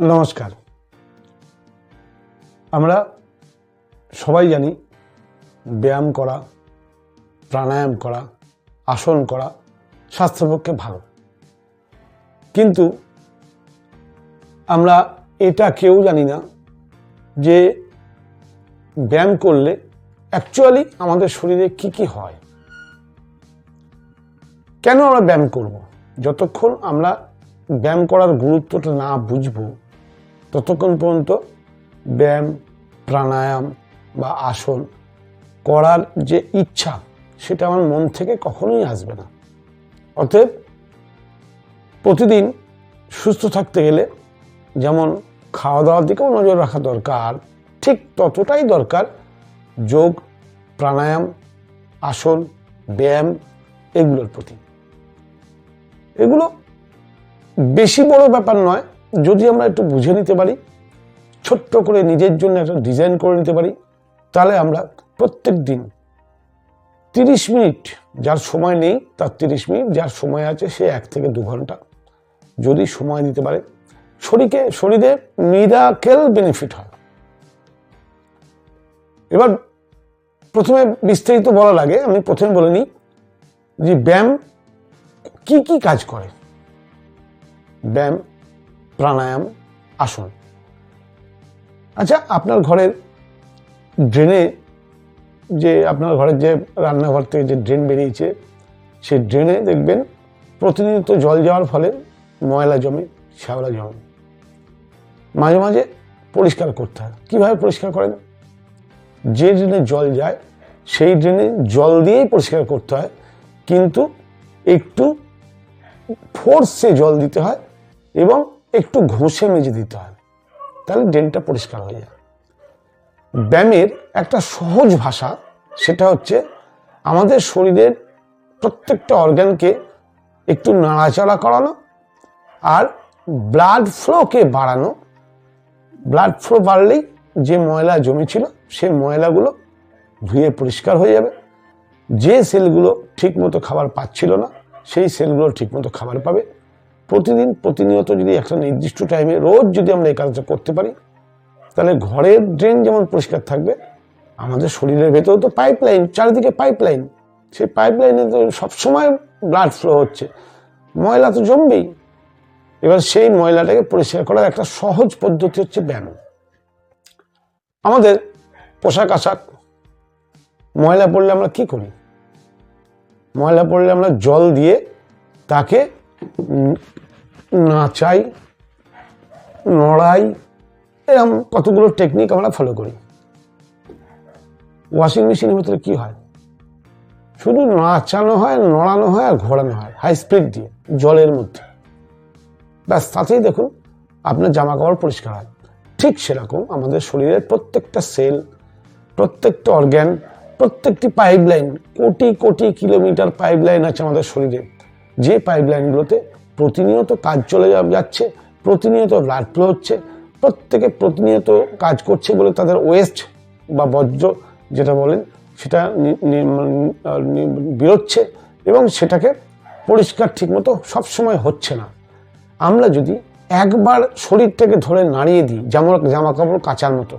নমস্কার। আমরা সবাই জানি ব্যায়াম করা, প্রাণায়াম করা, আসন করা স্বাস্থ্যের পক্ষে ভালো। কিন্তু আমরা এটা কেউ জানি না যে ব্যায়াম করলে অ্যাকচুয়ালি আমাদের শরীরে কি কি হয়। কেন আমরা ব্যায়াম করব? যতক্ষণ আমরা ব্যায়াম করার গুরুত্বটা না বুঝব ততক্ষণ পর্যন্ত ব্যায়াম, প্রাণায়াম বা আসন করার যে ইচ্ছা, সেটা আমার মন থেকে কখনোই আসবে না। অতএব প্রতিদিন সুস্থ থাকতে গেলে যেমন খাওয়া দাওয়ার দিকেও নজর রাখা দরকার, ঠিক ততটাই দরকার যোগ, প্রাণায়াম, আসন, ব্যায়াম এগুলোর প্রতি। এগুলো বেশি বড় ব্যাপার নয় যদি আমরা একটু বুঝে নিতে পারি, ছোট্ট করে নিজের জন্য একটা ডিজাইন করে নিতে পারি, তাহলে আমরা প্রত্যেক দিন তিরিশ মিনিট, যার সময় নেই তার তিরিশ মিনিট, যার সময় আছে সে এক থেকে দু ঘণ্টা, যদি সময় দিতে পারে। শরীরকে, শরীরে মিরাকেল বেনিফিট হয়। এবার প্রথমে বিস্তারিত বলার আগে আমি প্রথমে বলে নিই যে ব্যায়াম কি কি কাজ করে? ব্যায়াম প্রাণায়াম, আসন। আচ্ছা আপনার ঘরের ড্রেনে যে, আপনার ঘরের যে রান্নাঘর থেকে যে ড্রেন বেরিয়েছে, সেই ড্রেনে দেখবেন প্রতিনিয়ত জল যাওয়ার ফলে ময়লা জমে, শ্যাওলা জমে। মাঝে মাঝে পরিষ্কার করতে হয়। কীভাবে পরিষ্কার করেন? যে ড্রেনে জল যায়, সেই ড্রেনে জল দিয়েই পরিষ্কার করতে হয়। কিন্তু একটু ফোর্সে জল দিতে হয় এবং একটু ঘষে মেজে দিতে হয় তাহলে ড্রেনটা পরিষ্কার হয়ে যায় ব্যায়ামের একটা সহজ ভাষা, সেটা হচ্ছে আমাদের শরীরের প্রত্যেকটা অর্গানকে একটু নাড়াচাড়া করানো আর ব্লাড ফ্লোকে বাড়ানো। ব্লাড ফ্লো বাড়লেই যে ময়লা জমেছিল, সেই ময়লাগুলো ধুয়ে পরিষ্কার হয়ে যাবে। যে সেলগুলো ঠিকমতো খাবার পাচ্ছিল না, সেই সেলগুলো ঠিকমতো খাবার পাবে। প্রতিদিন প্রতিনিয়ত যদি একটা নির্দিষ্ট টাইমে রোজ যদি আমরা এই কাজটা করতে পারি, তাহলে ঘরের ড্রেন যেমন পরিষ্কার থাকবে, আমাদের শরীরের ভেতরে তো পাইপ লাইন চারিদিকে পাইপ লাইন সেই পাইপ লাইনে তো সবসময় ব্লাড ফ্লো হচ্ছে। ময়লা তো জমবেই। এবার সেই ময়লাটাকে পরিষ্কার করার একটা সহজ পদ্ধতি হচ্ছে ব্যায়াম। আমাদের পোশাক আশাক, ময়লা পড়লে আমরা কি করি? ময়লা পড়লে আমরা জল দিয়ে তাকে নাচাই, নড়াই এরকম কতগুলো টেকনিক আমরা ফলো করি। ওয়াশিং মেশিনের ভিতরে কি হয়? শুধু নাচানো হয়, নড়ানো হয় আর ঘোরানো হয় হাই স্পিড দিয়ে, জলের মধ্যে। ব্যাস, তাতেই দেখুন, আপনার জামা কাপড় পরিষ্কার হয়। ঠিক সেরকম আমাদের শরীরের প্রত্যেকটা সেল প্রত্যেকটা অর্গ্যান প্রত্যেকটি pipe line crore crore kilometre pipe line আছে আমাদের শরীরে। যে পাইপ লাইনগুলোতে প্রতিনিয়ত কাজ চলে যাচ্ছে, প্রতিনিয়ত ব্লাড ফ্লো হচ্ছে, প্রত্যেকে প্রতিনিয়ত কাজ করছে বলে তাদের ওয়েস্ট বা বজ্র যেটা বলেন, সেটা বেরোচ্ছে এবং সেটাকে পরিষ্কার ঠিকমতো সবসময় হচ্ছে না। আমরা যদি একবার শরীরটাকে ধরে নাড়িয়ে দিই যেমন জামা কাপড় কাচার মতো,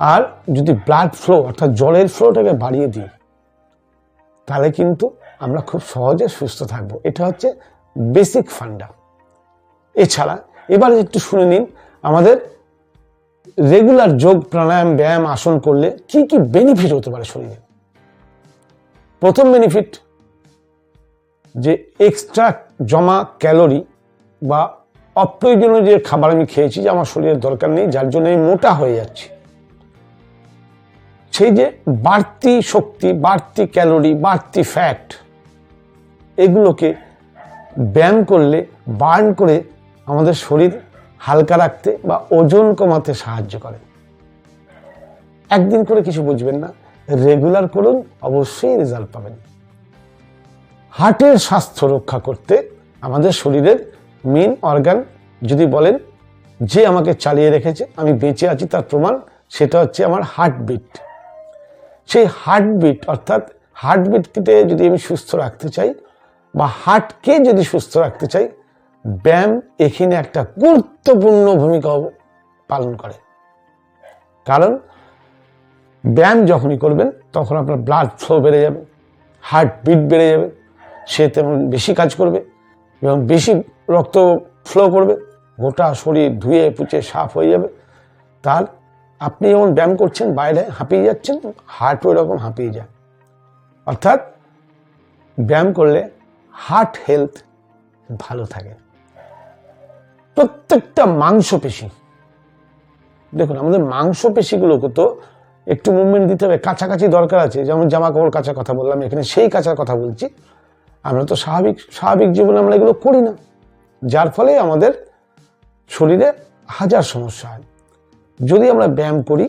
আর যদি ব্লাড ফ্লো অর্থাৎ জলের ফ্লোটাকে বাড়িয়ে দিই, তাহলে কিন্তু আমরা খুব সহজে সুস্থ থাকব। এটা হচ্ছে বেসিক ফান্ডা এছাড়া এবার একটু শুনে নিন, আমাদের রেগুলার যোগ, প্রাণায়াম, ব্যায়াম, আসন করলে কি কি বেনিফিট হতে পারে শরীরে? প্রথম বেনিফিট যে এক্সট্রা জমা ক্যালোরি বা অপ্রয়োজনীয় যে খাবার আমি খেয়েছি যে আমার শরীরের দরকার নেই, যার জন্য আমি মোটা হয়ে যাচ্ছি। সেই যে বাড়তি শক্তি, বাড়তি ক্যালোরি বাড়তি ফ্যাট এগুলোকে ব্যায়াম করলে, বার্ন করে আমাদের শরীর হালকা রাখতে বা ওজন কমাতে সাহায্য করে। একদিন করে কিছু বুঝবেন না, রেগুলার করুন, অবশ্যই রেজাল্ট পাবেন। হার্টের স্বাস্থ্য রক্ষা করতে আমাদের শরীরের মেন অর্গান যদি বলেন, যে আমাকে চালিয়ে রেখেছে, আমি বেঁচে আছি তার প্রমাণ সেটা হচ্ছে আমার হার্টবিট। সেই হার্টবিট অর্থাৎ হার্টবিটকে যদি আমি সুস্থ রাখতে চাই বা হার্টকে যদি সুস্থ রাখতে চাই, ব্যায়াম এখানে একটা গুরুত্বপূর্ণ ভূমিকা পালন করে। কারণ, ব্যায়াম যখনই করবেন, তখন আপনার ব্লাড ফ্লো বেড়ে যাবে হার্ট বিট বেড়ে যাবে, সে তেমন বেশি কাজ করবে এবং বেশি রক্ত ফ্লো করবে, গোটা শরীর ধুয়ে পুচে সাফ হয়ে যাবে। তার, আপনি যেমন ব্যায়াম করছেন, বাইরে হাঁপিয়ে যাচ্ছেন হার্ট ওই রকম হাঁপিয়ে যায়। অর্থাৎ, ব্যায়াম করলে হার্ট হেলথ ভালো থাকে। প্রত্যেকটা মাংসপেশি। দেখুন, আমাদের মাংসপেশিগুলোকে তো একটু মুভমেন্ট দিতে হবে, কাছাকাছি দরকার আছে, যেমন জামা কাপড় কাচার কথা বললাম, এখানে সেই কাচার কথা বলছি। আমরা তো স্বাভাবিক স্বাভাবিক জীবনে আমরা এগুলো করি না। যার ফলে আমাদের শরীরে হাজার সমস্যা হয়। যদি আমরা ব্যায়াম করি,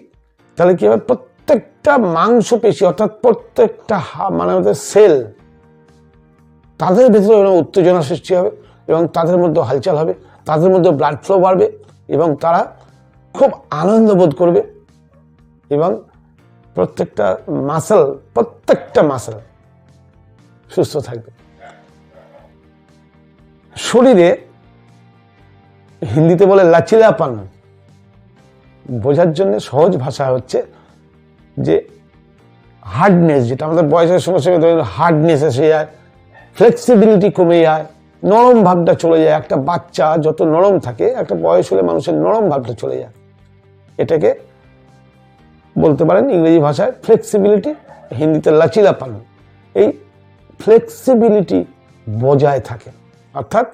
তাহলে কি হবে? প্রত্যেকটা মাংসপেশি, অর্থাৎ প্রত্যেকটা মানে আমাদের সেল তাদের ভেতরে এরকম উত্তেজনা সৃষ্টি হবে এবং তাদের মধ্যে হালচাল হবে, তাদের মধ্যে ব্লাড ফ্লো বাড়বে এবং তারা খুব আনন্দ বোধ করবে এবং প্রত্যেকটা মাসেল প্রত্যেকটা মাসেল সুস্থ থাকবে। শরীরে, হিন্দিতে বলে লাচিলাপান বোঝার জন্য সহজ ভাষা হচ্ছে যে হার্ডনেস যেটা আমাদের বয়সের সঙ্গে সঙ্গে হার্ডনেস এসে যায় ফ্লেক্সিবিলিটি কমে যায়, নরম ভাবটা চলে যায়। একটা বাচ্চা যত নরম থাকে, একটা বয়স হলে মানুষের নরম ভাবটা চলে যায়। এটাকে বলতে পারেন ইংরেজি ভাষায় ফ্লেক্সিবিলিটি হিন্দিতে লাচিলাপান এই ফ্লেক্সিবিলিটি বজায় থাকে। অর্থাৎ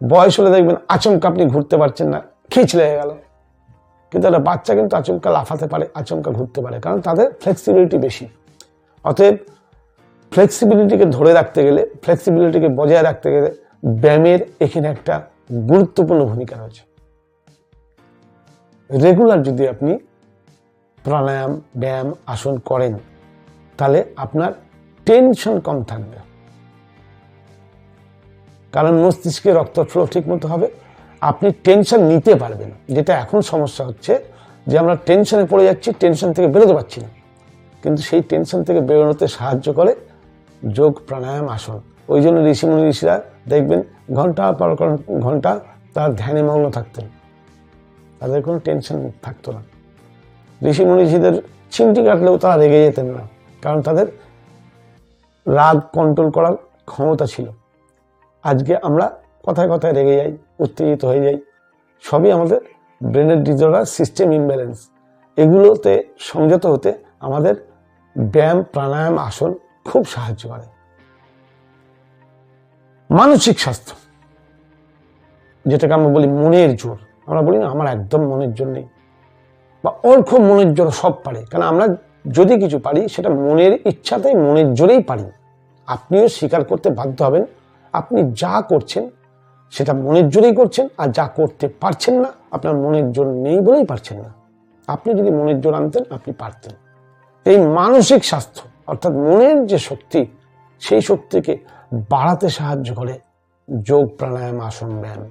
বয়স হলে দেখবেন আচমকা আপনি ঘুরতে পারছেন না খিচ লেগে গেল। কিন্তু একটা বাচ্চা কিন্তু আচমকা লাফাতে পারে, আচমকা ঘুরতে পারে, কারণ তাদের ফ্লেক্সিবিলিটি বেশি। অতএব ফ্লেক্সিবিলিটিকে ধরে রাখতে গেলে ফ্লেক্সিবিলিটিকে বজায় রাখতে গেলে ব্যায়ামের এখানে একটা গুরুত্বপূর্ণ ভূমিকা রয়েছে। রেগুলার যদি আপনি প্রাণায়াম, ব্যায়াম, আসন করেন, তাহলে আপনার টেনশন কম থাকবে। কারণ মস্তিষ্কে রক্ত ফ্লো ঠিক মতো হবে, আপনি টেনশন নিতে পারবেন যেটা এখন সমস্যা হচ্ছে যে আমরা টেনশনে পড়ে যাচ্ছি টেনশন থেকে বেরোতে পারছি না। কিন্তু সেই টেনশন থেকে বেরোনোতে সাহায্য করে যোগ প্রাণায়াম আসন। ওই জন্য ঋষিমুনি ঋষিরা দেখবেন ঘণ্টা পর ঘণ্টা তার ধ্যানে মগ্ন থাকতেন। তাদের কোনো টেনশন থাকতো না। ঋষি মনীষীদের চিমটি কাটলেও তারা রেগে যেতেন না। কারণ তাদের রাগ কন্ট্রোল করার ক্ষমতা ছিল। আজকে আমরা কথায় কথায় রেগে যাই, উত্তেজিত হয়ে যাই। সবই আমাদের ব্রেনের ডিজর্ডার সিস্টেম ইমব্যালেন্স এগুলোতে সংযত হতে আমাদের ব্যায়াম, প্রাণায়াম, আসন খুব সাহায্য করে। মানসিক স্বাস্থ্য, যেটাকে আমরা বলি মনের জোর। আমরা বলি না, আমার একদম মনের জোর নেই। বা ওর খুব মনের জোর সব পারে কারণ আমরা যদি কিছু পারি, সেটা মনের ইচ্ছাতেই মনের জোরেই পারি। আপনিও স্বীকার করতে বাধ্য হবেন, আপনি যা করছেন, সেটা মনের জোরেই করছেন, আর যা করতে পারছেন না, আপনার মনের জোর নেই বলেই পারছেন না। আপনি যদি মনের জোর আনতেন, আপনি পারতেন। এই মানসিক স্বাস্থ্য অর্থাৎ মনের যে শক্তি, সেই শক্তিকে বাড়াতে সাহায্য করে যোগ প্রাণায়াম আসন ব্যায়াম।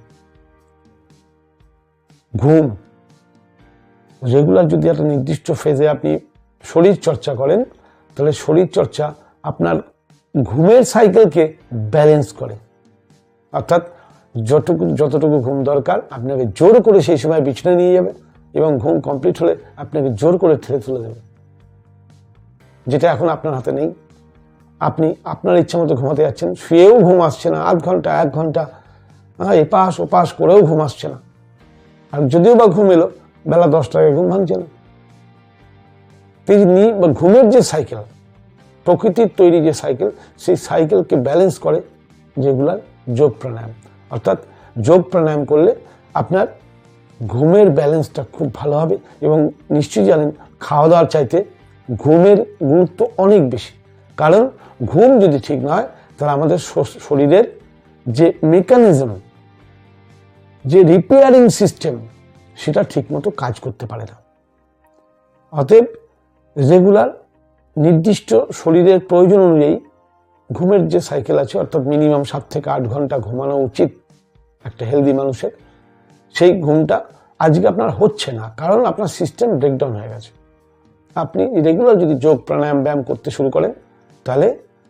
ঘুম রেগুলার যদি একটা নির্দিষ্ট ফেজে আপনি শরীর চর্চা করেন, তাহলে শরীর চর্চা আপনার ঘুমের সাইকেলকে ব্যালেন্স করে। অর্থাৎ যতটুকু যতটুকু ঘুম দরকার, আপনাকে জোর করে সেই সময় বিছানায় নিয়ে যাবে এবং ঘুম কমপ্লিট হলে আপনাকে জোর করে ঠেলে তুলে দেবে। যেটা এখন আপনার হাতে নেই। আপনি আপনার ইচ্ছা মতো ঘুমাতে যাচ্ছেন, শুয়েও ঘুম আসছে না, আধ ঘণ্টা, এক ঘণ্টা এপাশ ওপাশ করেও ঘুম আসছে না। আর যদিও বা ঘুম এলো, বেলা দশটায় ঘুম ভাঙছে না। এই যে নি- বা ঘুমের যে সাইকেল, প্রকৃতির তৈরি যে সাইকেল, সেই সাইকেলকে ব্যালেন্স করে যেগুলার যোগ প্রাণায়াম। অর্থাৎ যোগ প্রাণায়াম করলে আপনার ঘুমের ব্যালেন্সটা খুব ভালো হবে এবং নিশ্চয়ই জানেন খাওয়া দাওয়ার চাইতে ঘুমের গুরুত্ব অনেক বেশি। কারণ ঘুম যদি ঠিক নয় তাহলে আমাদের শরীরের যে মেকানিজম যে রিপেয়ারিং সিস্টেম সেটা ঠিকমতো কাজ করতে পারে না। অতএব রেগুলার নির্দিষ্ট শরীরের প্রয়োজন অনুযায়ী ঘুমের যে সাইকেল আছে, অর্থাৎ মিনিমাম সাত থেকে আট ঘণ্টা ঘুমানো উচিত একটা হেলদি মানুষের, সেই ঘুমটা আজকে আপনার হচ্ছে না। কারণ আপনার সিস্টেম ব্রেকডাউন হয়ে গেছে। আপনি রেগুলার যদি যোগ প্রাণায়াম ব্যায়াম করতে শুরু করেন, তাহলে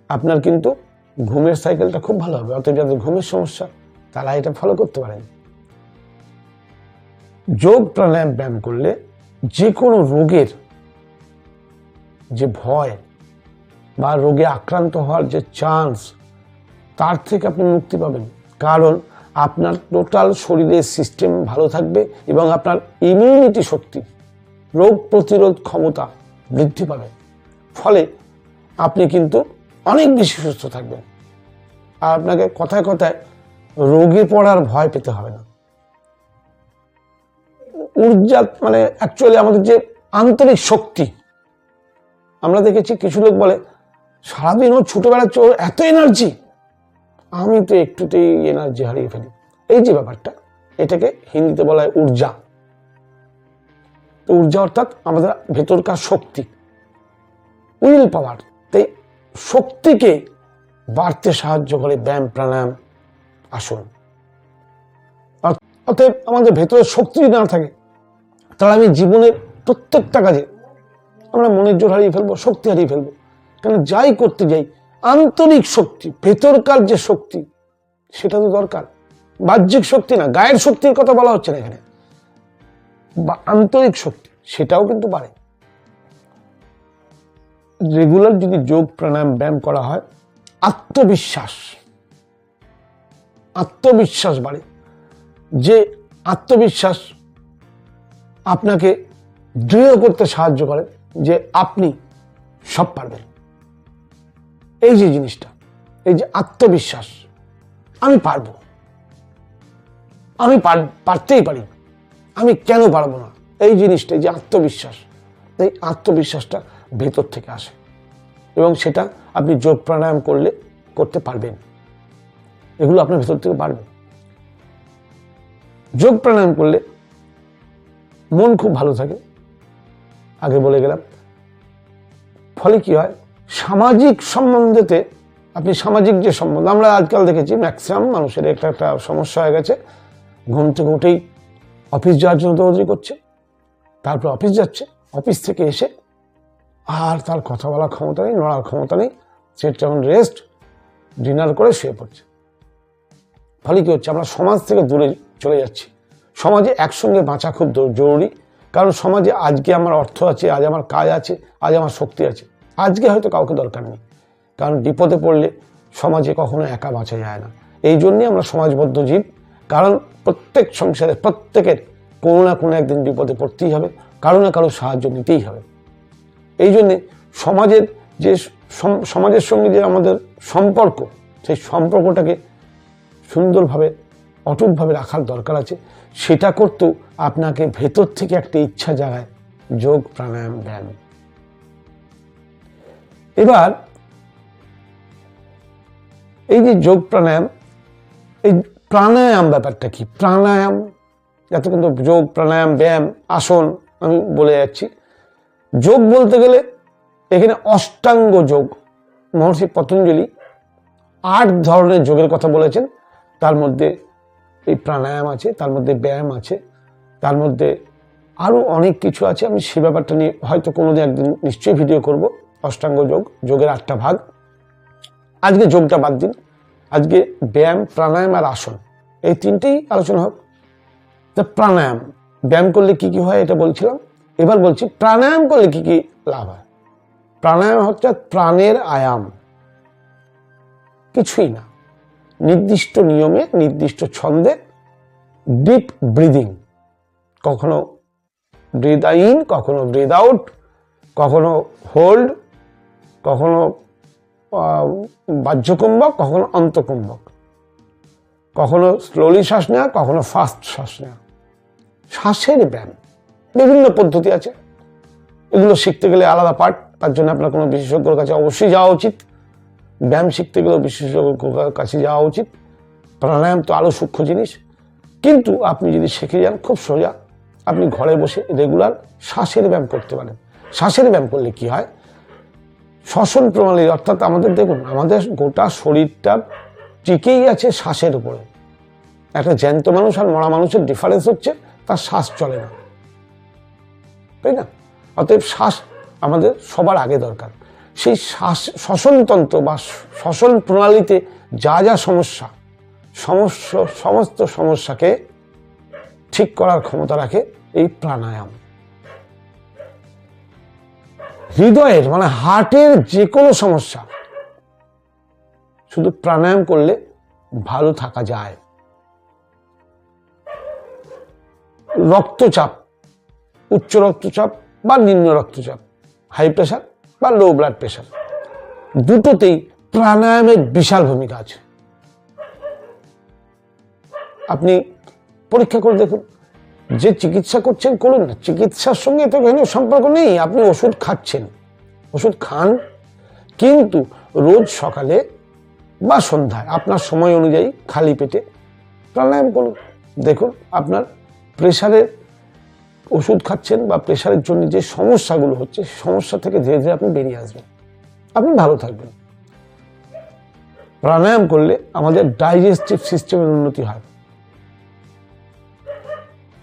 আপনার কিন্তু ঘুমের সাইকেলটা খুব ভালো হবে। অর্থাৎ যাদের ঘুমের সমস্যা তারা এটা ফলো করতে পারেন। যোগ প্রাণায়াম ব্যায়াম করলে যে কোনো রোগের যে ভয় বা রোগে আক্রান্ত হওয়ার যে চান্স তার থেকে আপনি মুক্তি পাবেন। কারণ আপনার টোটাল শরীরের সিস্টেম ভালো থাকবে এবং আপনার ইমিউনিটি শক্তি রোগ প্রতিরোধ ক্ষমতা বৃদ্ধি পাবে। ফলে আপনি কিন্তু অনেক বেশি সুস্থ থাকবেন। আর আপনাকে কথায় কথায় রোগে পড়ার ভয় পেতে হবে না। ঊর্জা মানে অ্যাকচুয়ালি আমাদের যে আন্তরিক শক্তি, আমরা দেখেছি কিছু লোক বলে, সারাদিন ও ছুটে ওর এত এনার্জি আমি তো একটুতেই এনার্জি হারিয়ে ফেলি। এই যে ব্যাপারটা, এটাকে হিন্দিতে বলা হয় ঊর্জা। তো ঊর্জা অর্থাৎ আমাদের ভেতরকার শক্তি উইল পাওয়ার তাই শক্তিকে বাড়তে সাহায্য করে ব্যায়াম প্রাণায়াম আসন অতএব আমাদের ভেতরে শক্তি যদি না থাকে তাহলে আমি জীবনের প্রত্যেকটা কাজে আমরা মনের জোর হারিয়ে ফেলব শক্তি হারিয়ে ফেলব কারণ যাই করতে যাই আন্তরিক শক্তি ভেতরকার যে শক্তি সেটা তো দরকার। বাহ্যিক শক্তি না, গায়ের শক্তির কথা বলা হচ্ছে না এখানে। বা আন্তরিক শক্তি, সেটাও কিন্তু বাড়ে। রেগুলার যদি যোগ, প্রাণায়াম, ব্যায়াম করা হয়, আত্মবিশ্বাস আত্মবিশ্বাস বাড়ে। যে আত্মবিশ্বাস আপনাকে দৃঢ় করতে সাহায্য করে, যে আপনি সব পারবেন। এই যে জিনিসটা, এই যে আত্মবিশ্বাস, আমি পারব। আমি পার- পারতেই পারি। আমি কেন পারব না? এই জিনিসটা এই যে আত্মবিশ্বাস। এই আত্মবিশ্বাসটা ভেতর থেকে আসে। এবং সেটা আপনি যোগ প্রাণায়াম করলে করতে পারবেন। এগুলো আপনার ভেতর থেকে পারবে যোগ প্রাণায়াম করলে মন খুব ভালো থাকে। আগে বলে গেলাম, ফলে কি হয়? সামাজিক সম্বন্ধেতে আপনি সামাজিক যে সম্বন্ধ, আমরা আজকাল দেখেছি ম্যাক্সিমাম মানুষের একটা একটা সমস্যা হয়ে গেছে। ঘুম থেকে উঠেই অফিস যাওয়ার জন্য দৌড়ি করছে, তারপর অফিস যাচ্ছে, অফিস থেকে এসে আর তার কথা বলার ক্ষমতা নেই, নড়ার ক্ষমতা নেই, সে যখন রেস্ট ডিনার করে শুয়ে পড়ছে। ফলে কী হচ্ছে, আমরা সমাজ থেকে দূরে চলে যাচ্ছি। সমাজে একসঙ্গে বাঁচা খুব জরুরি। কারণ সমাজে আজকে আমার অর্থ আছে, আজ আমার কাজ আছে, আজ আমার শক্তি আছে। আজকে হয়তো কাউকে দরকার নেই। কারণ বিপদে পড়লে সমাজে কখনো একা বাঁচা যায় না। এই জন্যই আমরা সমাজবদ্ধ জীব। কারণ প্রত্যেক সংসারে, প্রত্যেকের কোনো না কোনো একদিন বিপদে পড়তেই হবে, কারও না কারও সাহায্য নিতেই হবে। এই জন্যে সমাজের যে সম- সমাজের সঙ্গে যে আমাদের সম্পর্ক, সেই সম্পর্কটাকে সুন্দরভাবে, অটুটভাবে রাখার দরকার আছে। সেটা করতেও আপনাকে ভেতর থেকে একটা ইচ্ছা জাগায় যোগ প্রাণায়াম ব্যায়াম। এবার এই যে যোগ প্রাণায়াম, এই প্রাণায়াম ব্যাপারটা কি? প্রাণায়াম, এতক্ষণ তো যোগ, প্রাণায়াম, ব্যায়াম, আসন আমি বলে যাচ্ছি। যোগ বলতে গেলে এখানে অষ্টাঙ্গ যোগ। মহর্ষি পতঞ্জলি আট ধরনের যোগের কথা বলেছেন। তার মধ্যে এই প্রাণায়াম আছে, তার মধ্যে ব্যায়াম আছে, তার মধ্যে আরও অনেক কিছু আছে। আমি সে ব্যাপারটা নিয়ে হয়তো কোনোদিন একদিন নিশ্চয়ই ভিডিও করব। অষ্টাঙ্গ যোগ, যোগের আটটা ভাগ। আজকে যোগটা বাদ দিন। আজকে ব্যায়াম, প্রাণায়াম আর আসন। এই তিনটেই আলোচনা হোক তা প্রাণায়াম, ব্যায়াম করলে কি কি হয় এটা বলছিলাম? এবার বলছি প্রাণায়াম করলে কি কি লাভ হয়? প্রাণায়াম হচ্ছে প্রাণের আয়াম। কিছুই না। নির্দিষ্ট নিয়মে, নির্দিষ্ট ছন্দে ডিপ ব্রিদিং কখনো ব্রিদ ইন কখনো ব্রিদ আউট কখনো হোল্ড কখনো বাহ্যকুম্ভক, কখনো অন্তকুম্ভক। কখনো স্লোলি শ্বাস নেওয়া, কখনো ফাস্ট শ্বাস নেওয়া। শ্বাসের ব্যায়াম। বিভিন্ন পদ্ধতি আছে। এগুলো শিখতে গেলে আলাদা পার্ট তার জন্য আপনার কোনো বিশেষজ্ঞর কাছে অবশ্যই যাওয়া উচিত। ব্যায়াম শিখতে গেলেও বিশেষজ্ঞর কাছে যাওয়া উচিত। প্রাণায়াম তো আরও সূক্ষ্ম জিনিস। কিন্তু আপনি যদি শিখে যান, খুব সোজা। আপনি ঘরে বসে রেগুলার শ্বাসের ব্যায়াম করতে পারেন। শ্বাসের ব্যায়াম করলে কি হয়? শ্বসন প্রণালী, অর্থাৎ আমাদের দেখুন, আমাদের গোটা শরীরটা টিকেই আছে শ্বাসের উপরে। একটা জ্যান্ত মানুষ আর মরা মানুষের ডিফারেন্স হচ্ছে, তার শ্বাস চলে না। তাই না? অতএব শ্বাস আমাদের সবার আগে দরকার। সেই শ্বাস, শ্বসনতন্ত্র বা শ্বসন প্রণালীতে যা যা সমস্যা সমস্য সমস্ত সমস্যাকে ঠিক করার ক্ষমতা রাখে এই প্রাণায়াম। হৃদয়ের মানে হার্টের যে কোনো সমস্যা, শুধু প্রাণায়াম করলে ভালো থাকা যায়। রক্তচাপ, উচ্চ রক্তচাপ বা নিম্ন রক্তচাপ হাই প্রেশার বা লো ব্লাড প্রেশার দুটোতেই প্রাণায়ামের বিশাল ভূমিকা আছে। আপনি পরীক্ষা করে দেখুন। যে চিকিৎসা করছেন, করুন না। চিকিৎসার সঙ্গে তো কোনো সম্পর্ক নেই। আপনি ওষুধ খাচ্ছেন। ওষুধ খান। কিন্তু রোজ সকালে বা সন্ধ্যায়, আপনার সময় অনুযায়ী খালি পেটে প্রাণায়াম করুন। দেখুন, আপনার প্রেশারের ওষুধ খাচ্ছেন বা প্রেশারের জন্য যে সমস্যাগুলো হচ্ছে, সমস্যা থেকে ধীরে ধীরে আপনি বেরিয়ে আসবেন। আপনি ভালো থাকবেন। প্রাণায়াম করলে আমাদের ডাইজেস্টিভ সিস্টেমের উন্নতি হয়।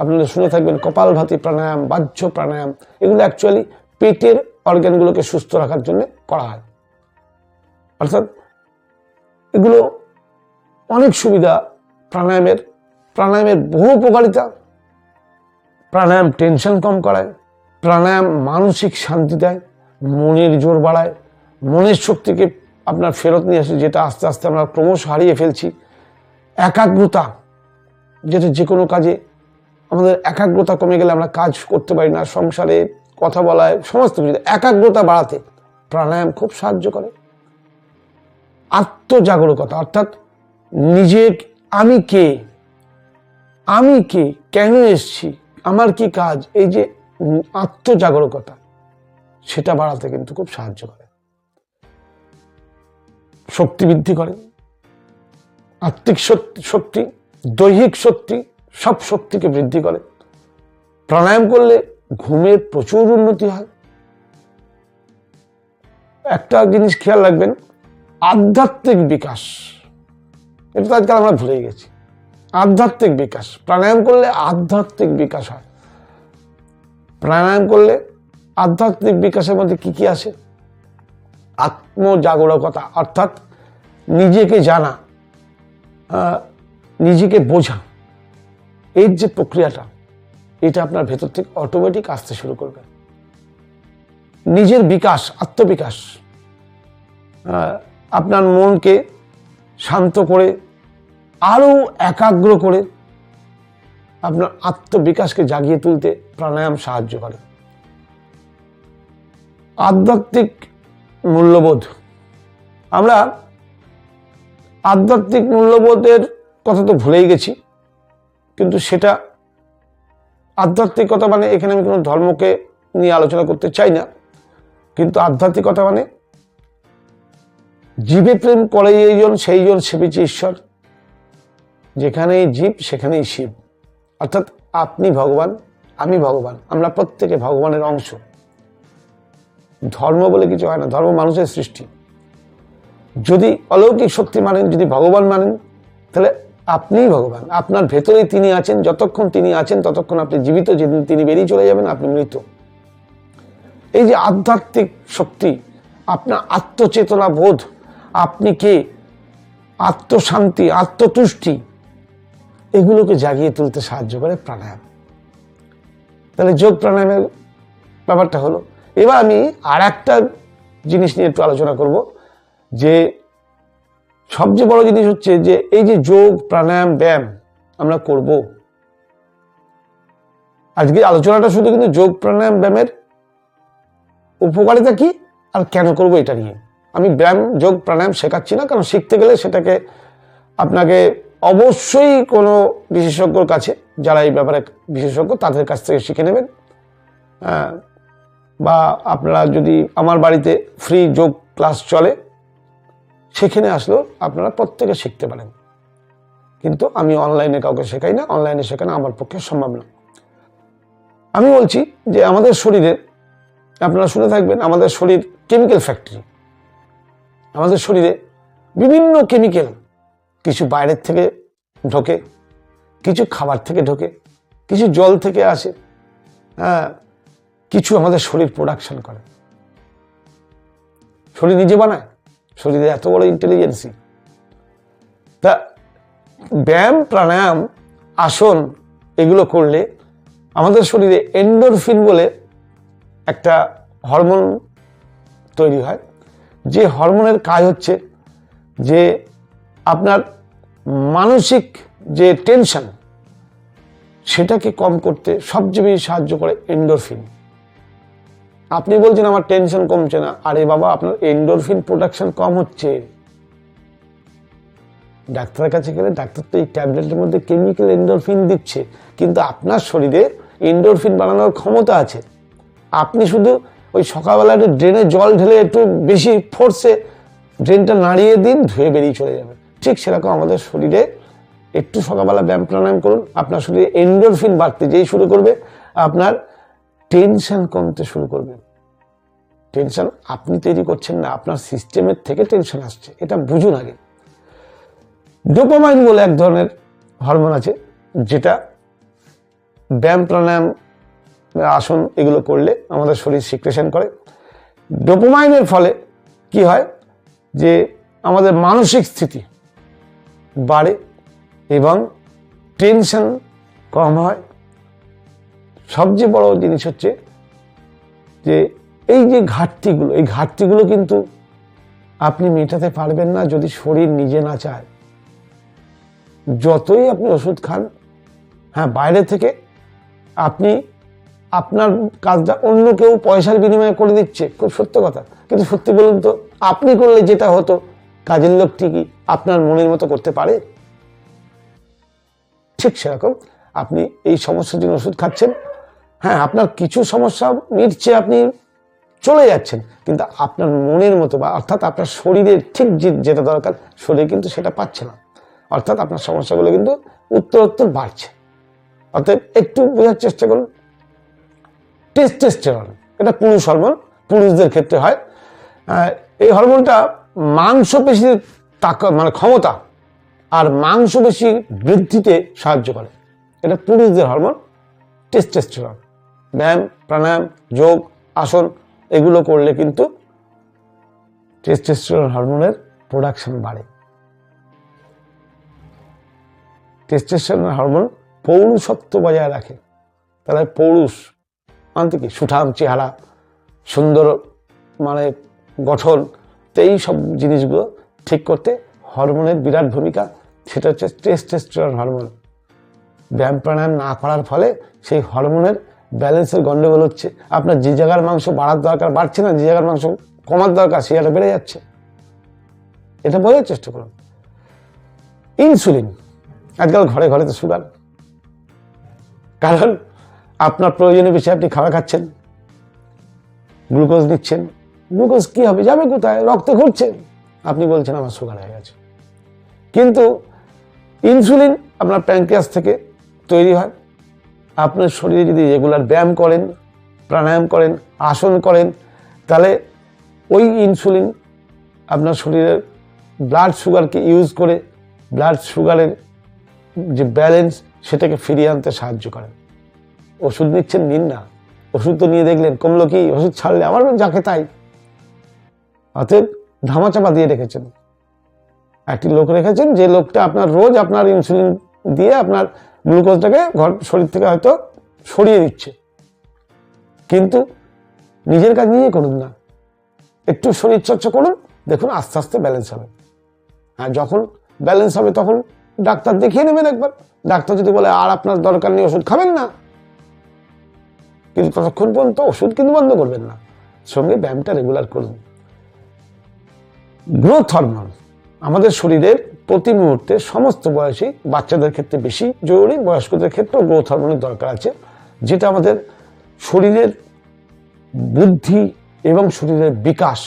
আপনারা শুনে থাকবেন কপালভাতি প্রাণায়াম, বাহ্য প্রাণায়াম। এগুলো অ্যাকচুয়ালি পেটের অর্গ্যানগুলোকে সুস্থ রাখার জন্য করা হয়। অর্থাৎ এগুলো অনেক সুবিধা প্রাণায়ামের। প্রাণায়ামের বহু উপকারিতা। প্রাণায়াম টেনশন কম করায়। প্রাণায়াম মানসিক শান্তি দেয়, মনের জোর বাড়ায়। মনের শক্তিকে আপনার ফেরত নিয়ে আসে, যেটা আস্তে আস্তে আমরা ক্রমশ হারিয়ে ফেলছি। একাগ্রতা, যেটা যে কোনো কাজে আমাদের একাগ্রতা কমে গেলে আমরা কাজ করতে পারি না, সংসারে কথা বলায়, সমস্ত কিছু একাগ্রতা বাড়াতে প্রাণায়াম খুব সাহায্য করে। আত্মজাগরকতা, অর্থাৎ নিজে আমি কে আমি কে, কেন এসছি, আমার কি কাজ, এই যে আত্মজাগরকতা, সেটা বাড়াতে কিন্তু খুব সাহায্য করে। শক্তি বৃদ্ধি করে। আত্মিক শক্তি, দৈহিক শক্তি সব শক্তিকে বৃদ্ধি করে। প্রাণায়াম করলে ঘুমের প্রচুর উন্নতি হয়। একটা জিনিস খেয়াল রাখবেন, আধ্যাত্মিক বিকাশ। এটা তো আজকাল আমরা ভুলে গেছি। আধ্যাত্মিক বিকাশ। প্রাণায়াম করলে আধ্যাত্মিক বিকাশ হয়। প্রাণায়াম করলে আধ্যাত্মিক বিকাশের মধ্যে কি কি আসে? আত্মজাগরকতা, অর্থাৎ নিজেকে জানা নিজেকে বোঝা। এর যে প্রক্রিয়াটা, এটা আপনার ভেতর থেকে অটোমেটিক আসতে শুরু করবে। নিজের বিকাশ, আত্মবিকাশ আপনার মনকে শান্ত করে, আরও একাগ্র করে আপনার আত্মবিকাশকে জাগিয়ে তুলতে প্রাণায়াম সাহায্য করে। আধ্যাত্মিক মূল্যবোধ। আমরা আধ্যাত্মিক মূল্যবোধের কথা তো ভুলেই গেছি। কিন্তু সেটা আধ্যাত্মিকতা মানে এখানে আমি কোনো ধর্মকে নিয়ে আলোচনা করতে চাই না। কিন্তু আধ্যাত্মিকতা মানে জীবে প্রেম করে এইজন, সেইজন সেবিছে ঈশ্বর। যেখানেই জীব, সেখানেই শিব। অর্থাৎ আপনি ভগবান, আমি ভগবান, আমরা প্রত্যেকে ভগবানের অংশ। ধর্ম বলে কিছু হয় না, ধর্ম মানুষের সৃষ্টি। যদি অলৌকিক শক্তি মানেন, যদি ভগবান মানেন, তাহলে আপনিই ভগবান, আপনার ভেতরেই তিনি আছেন, যতক্ষণ তিনি আছেন, ততক্ষণ আপনি জীবিত, যেদিন তিনি বেরিয়ে চলে যাবেন, আপনি মৃত। এই যে আধ্যাত্মিক শক্তি, আপনার আত্মচেতনা বোধ, আপনি কে? আত্মশান্তি, আত্মতুষ্টি, এগুলোকে জাগিয়ে তুলতে সাহায্য করে প্রাণায়াম। তাহলে যোগ প্রাণায়ামের ব্যাপারটা হলো, এবার আমি আর একটা জিনিস নিয়ে একটু আলোচনা করব, যে সবচেয়ে বড় জিনিস হচ্ছে যে এই যে যোগ, প্রাণায়াম, ব্যায়াম আমরা করব। আজকে আলোচনাটা শুধু কিন্তু যোগ, প্রাণায়াম, ব্যায়ামের উপকারিতা কি আর কেন করব এটা নিয়ে? আমি ব্যায়াম, যোগ, প্রাণায়াম শেখাচ্ছি না, কারণ শিখতে গেলে সেটাকে আপনাকে অবশ্যই কোনো বিশেষজ্ঞর কাছে, যারা এই ব্যাপারে বিশেষজ্ঞ, তাদের কাছ থেকে শিখে নেবেন। বা আপনারা যদি আমার বাড়িতে ফ্রি যোগ ক্লাস চলে সেখানে আসলেও আপনারা প্রত্যেকে শিখতে পারেন। কিন্তু আমি অনলাইনে কাউকে শেখাই না, অনলাইনে শেখানো আমার পক্ষে সম্ভব না। আমি বলছি যে আমাদের শরীরে, আপনারা শুনে থাকবেন, আমাদের শরীর কেমিক্যাল ফ্যাক্টরি আমাদের শরীরে বিভিন্ন কেমিক্যাল কিছু বাইরের থেকে ঢোকে, কিছু খাবার থেকে ঢোকে, কিছু জল থেকে আসে হ্যাঁ কিছু আমাদের শরীর প্রোডাকশন করে। শরীর নিজে বানায় শরীরে এত বড় ইন্টেলিজেন্সি তা ব্যায়াম, প্রাণায়াম, আসন, এগুলো করলে আমাদের শরীরে এন্ডোরফিন বলে একটা হরমোন তৈরি হয়। যে হরমোনের কাজ হচ্ছে যে আপনার মানসিক যে টেনশন সেটাকে কম করতে সবচেয়ে বেশি সাহায্য করে এন্ডোরফিন আপনি বলছেন আমার টেনশন কমছে না। আরে বাবা, আপনার এন্ডোরফিন প্রোডাকশন কম হচ্ছে। ডাক্তারের কাছে গেলে ডাক্তার তো এই ট্যাবলেটের মধ্যে কেমিক্যাল এন্ডোরফিন দিচ্ছে। কিন্তু আপনার শরীরে এন্ডোরফিন বানানোর ক্ষমতা আছে। আপনি শুধু ওই সকালবেলা একটু ড্রেনে জল ঢেলে একটু বেশি ফোর্সে ড্রেনটা নাড়িয়ে দিন, ধুয়ে বেরিয়ে চলে যাবে ঠিক সেরকম আমাদের শরীরে একটু সকালবেলা ব্যায়াম প্রাণায়াম করুন। আপনার শরীরে এন্ডোরফিন বাড়তে যেই শুরু করবে, আপনার টেনশন কমতে শুরু করবে। টেনশন আপনি তৈরি করছেন না, আপনার সিস্টেমের থেকে টেনশন আসছে, এটা বুঝুন আগে। ডোপামাইন বলে এক ধরনের হরমোন আছে, যেটা ব্যায়াম, প্রাণায়াম, আসন এগুলো করলে আমাদের শরীর সিক্রেশন করে। ডোপোমাইনের ফলে কি হয় যে আমাদের মানসিক স্থিতি বাড়ে এবং টেনশন কম হয় সবচেয়ে বড় জিনিস হচ্ছে যে এই যে ঘাটতিগুলো, এই ঘাটতিগুলো কিন্তু আপনি মেটাতে পারবেন না যদি শরীর নিজে না চায়। যতই আপনি ওষুধ খান হ্যাঁ বাইরে থেকে আপনি আপনার কাজটা অন্য কেউ পয়সার বিনিময়ে করে দিচ্ছে, খুব সত্য কথা। কিন্তু সত্যি বলুন তো, আপনি করলে যেটা হতো, কাজের লোক ঠিকই আপনার মনের মতো করতে পারে? ঠিক সেরকম আপনি এই সমস্যার জন্য ওষুধ খাচ্ছেন হ্যাঁ আপনার কিছু সমস্যা মিটছে, আপনি চলে যাচ্ছেন। কিন্তু আপনার মনের মতো বা অর্থাৎ আপনার শরীরের ঠিক যেটা দরকার, শরীর কিন্তু সেটা পাচ্ছে না। অর্থাৎ আপনার সমস্যাগুলো কিন্তু উত্তরোত্তর বাড়ছে। অর্থাৎ একটু বোঝার চেষ্টা করুন। টেস্টেস্টেরন, এটা পুরুষ হরমোন, পুরুষদের ক্ষেত্রে হয়। এই হরমোনটা মাংসপেশির তাকা মানে ক্ষমতা আর মাংসপেশি বৃদ্ধিতে সাহায্য করে। এটা পুরুষদের হরমোন, টেস্টেস্টেরন। ব্যায়াম প্রাণায়াম, যোগ, আসন, এগুলো করলে কিন্তু টেস্টেস্টেরন হরমোনের প্রোডাকশন বাড়ে। টেস্টেস্টেরন হরমোন পৌরুষত্ব বজায় রাখে। তাহলে পৌরুষ মানে কি? সুঠাম চেহারা, সুন্দর মানে গঠন এই সব জিনিসগুলো ঠিক করতে হরমোনের বিরাট ভূমিকা, সেটা হচ্ছে টেস্টেস্টেরন হরমোন ব্যায়াম প্রাণায়াম না করার ফলে সেই হরমোনের ব্যালেন্সের গন্ডগোল হচ্ছে। আপনার যে জায়গার মাংস বাড়ার দরকার বাড়ছে না, যে জায়গার মাংস কমার দরকার সে বেড়ে যাচ্ছে। এটা বোঝার চেষ্টা করুন। ইনসুলিন আজকাল ঘরে ঘরে তো সুগার। কারণ আপনার প্রয়োজনীয় বেশি আপনি খাবার খাচ্ছেন, গ্লুকোজ নিচ্ছেন। গ্লুকোজ কি হবে, যাবে কোথায়? রক্তে ঘুরছে। আপনি বলছেন আমার সুগার হয়ে গেছে। কিন্তু ইনসুলিন আপনার প্যাঙ্ক্রিয়াস থেকে তৈরি হয়। আপনার শরীরে যদি রেগুলার ব্যায়াম করেন, প্রাণায়াম করেন, আসন করেন, তাহলে ওই ইনসুলিন আপনার শরীরের ব্লাড সুগারকে ইউজ করে ব্লাড সুগারের যে ব্যালেন্স সেটাকে ফিরিয়ে আনতে সাহায্য করে। ওষুধ নিচ্ছেন, নিন না। ওষুধ তো নিয়ে দেখলেন, কমলো কি? ওষুধ ছাড়লে আমার যাকে তাই। অতএব ধামাচাপা দিয়ে রেখেছেন। একটি লোক রেখেছেন যে লোকটা আপনার রোজ আপনার ইনসুলিন দিয়ে আপনার গ্লুকোজটাকে ঘর, শরীর থেকে হয়তো সরিয়ে দিচ্ছে। কিন্তু নিজের কাজ নিজে করুন না। একটু শরীর চর্চা করুন, দেখুন আস্তে আস্তে ব্যালেন্স হবে। আর যখন ব্যালেন্স হবে তখন ডাক্তার দেখিয়ে নেবেন একবার। ডাক্তার যদি বলে, আর আপনার দরকার নেই, ওষুধ খাবেন না। কিন্তু ততক্ষণ পর্যন্ত ওষুধ কিন্তু বন্ধ করবেন না। সঙ্গে ব্যায়ামটা রেগুলার করুন। গ্রোথ হরমোন আমাদের শরীরের প্রতি মুহূর্তে সমস্ত বয়সী বাচ্চাদের ক্ষেত্রে বেশি জরুরি, বয়স্কদের ক্ষেত্রেও গ্রোথ হরমোনের দরকার আছে, যেটা আমাদের শরীরের বুদ্ধি এবং শরীরের বিকাশ,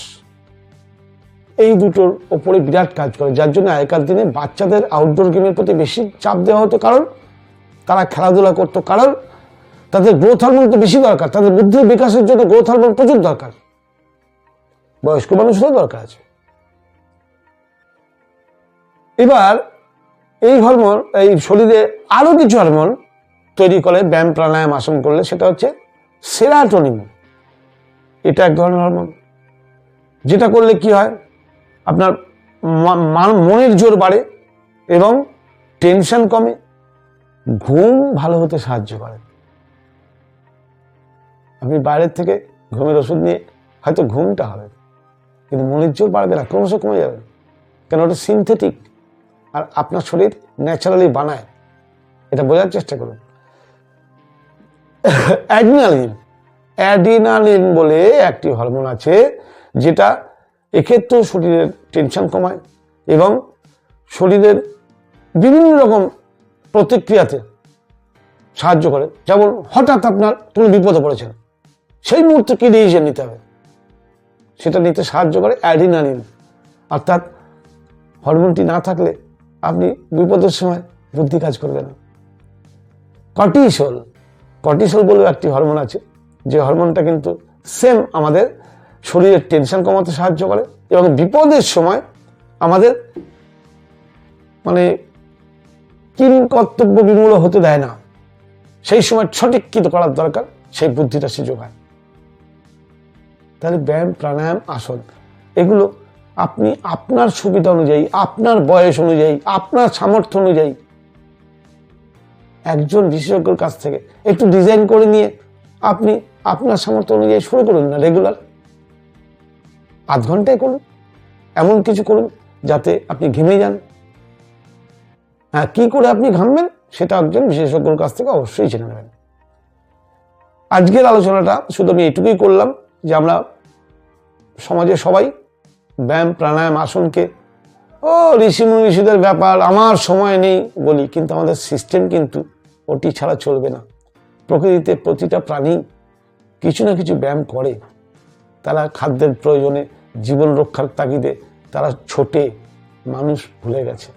এই দুটোর ওপরে বিরাট কাজ করে। যার জন্য আগেকার দিনে বাচ্চাদের আউটডোর গেমের প্রতি বেশি চাপ দেওয়া হতো কারণ, তারা খেলাধুলা করতো কারণ, তাদের গ্রোথ হরমোন তো বেশি দরকার, তাদের বুদ্ধির বিকাশের জন্য গ্রোথ হরমোন প্রচুর দরকার। বয়স্ক মানুষেরও দরকার আছে। এবার এই হরমোন, এই শরীরে আরও কিছু হরমোন তৈরি করে, ব্যায়াম প্রাণায়াম আসন করলে, সেটা হচ্ছে সেরাটোনিন। এটা এক ধরনের হরমোন। যেটা করলে কি হয়? আপনার মনের জোর বাড়ে এবং টেনশন কমে। ঘুম ভালো হতে সাহায্য করে। আপনি বাইরের থেকে ঘুমের ওষুধ নিয়ে হয়তো ঘুমটা হবে, কিন্তু মনের জোর বাড়বে না, ক্রমশ কমে যাবে। কেন? ওটা সিনথেটিক আর আপনার শরীর ন্যাচারালি বানায়। এটা বোঝার চেষ্টা করুন। অ্যাডিনালিন অ্যাডিনালিন বলে একটি হরমোন আছে যেটা এক্ষেত্রেও শরীরের টেনশন কমায় এবং শরীরের বিভিন্ন রকম প্রতিক্রিয়াতে সাহায্য করে। যেমন হঠাৎ আপনার কোনো বিপদে পড়েছেন, সেই মুহূর্তে কী ডিসিশন নিতে হবে? সেটা নিতে সাহায্য করে অ্যাডিনালিন অর্থাৎ হরমোনটি না থাকলে আপনি বিপদের সময় বুদ্ধি কাজ করবে না। কর্টিসল। কর্টিসল বলেও একটি হরমোন আছে, যে হরমোনটা কিন্তু সেম আমাদের শরীরের টেনশন কমাতে সাহায্য করে এবং বিপদের সময় আমাদের মানে কিন কর্তব্য বিমূল হতে দেয় না। সেই সময় সঠিক কী করার দরকার, সেই বুদ্ধিটা সে যোগায়। তাহলে ব্যায়াম, প্রাণায়াম, আসন, এগুলো আপনি আপনার সুবিধা অনুযায়ী, আপনার বয়স অনুযায়ী, আপনার সামর্থ্য অনুযায়ী একজন বিশেষজ্ঞর কাছ থেকে একটু ডিজাইন করে নিয়ে আপনি আপনার সামর্থ্য অনুযায়ী শুরু করুন না রেগুলার আধ ঘন্টায় করুন, এমন কিছু করুন যাতে আপনি ঘেমে যান। হ্যাঁ কী করে আপনি ঘামবেন সেটা একজন বিশেষজ্ঞর কাছ থেকে অবশ্যই জেনে নেবেন। আজকের আলোচনাটা শুধু আমি এটুকুই করলাম যে আমরা সমাজে সবাই ব্যায়াম, প্রাণায়াম, আসনকে। ও, ঋষি ঋষিদের ব্যাপার, আমার সময় নেই বলি, কিন্তু আমাদের সিস্টেম কিন্তু ওটি ছাড়া চলবে না। প্রকৃতিতে প্রতিটা প্রাণী কিছু না কিছু ব্যায়াম করে। তারা খাদ্যের প্রয়োজনে জীবন রক্ষার তাগিদে তারা ছোটে, মানুষ ভুলে গেছে।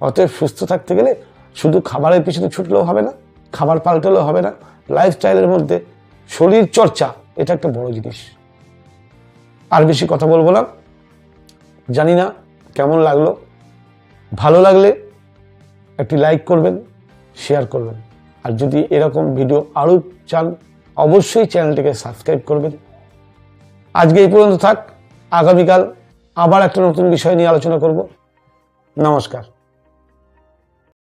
অতএব সুস্থ থাকতে গেলে শুধু খাবারের পিছনে ছুটলেও হবে না, খাবার পাল্টালেও হবে না লাইফস্টাইলের মধ্যে শরীর চর্চা, এটা একটা বড় জিনিস। আর বেশি কথা বলব না। জানি না কেমন লাগল। ভালো লাগলে একটি লাইক করবেন শেয়ার করবেন। আর যদি এরকম ভিডিও আরও চান, অবশ্যই চ্যানেলটিকে সাবস্ক্রাইব করবেন। আজকে এই পর্যন্ত থাক, আগামীকাল আবার একটা নতুন বিষয় নিয়ে আলোচনা করব। নমস্কার।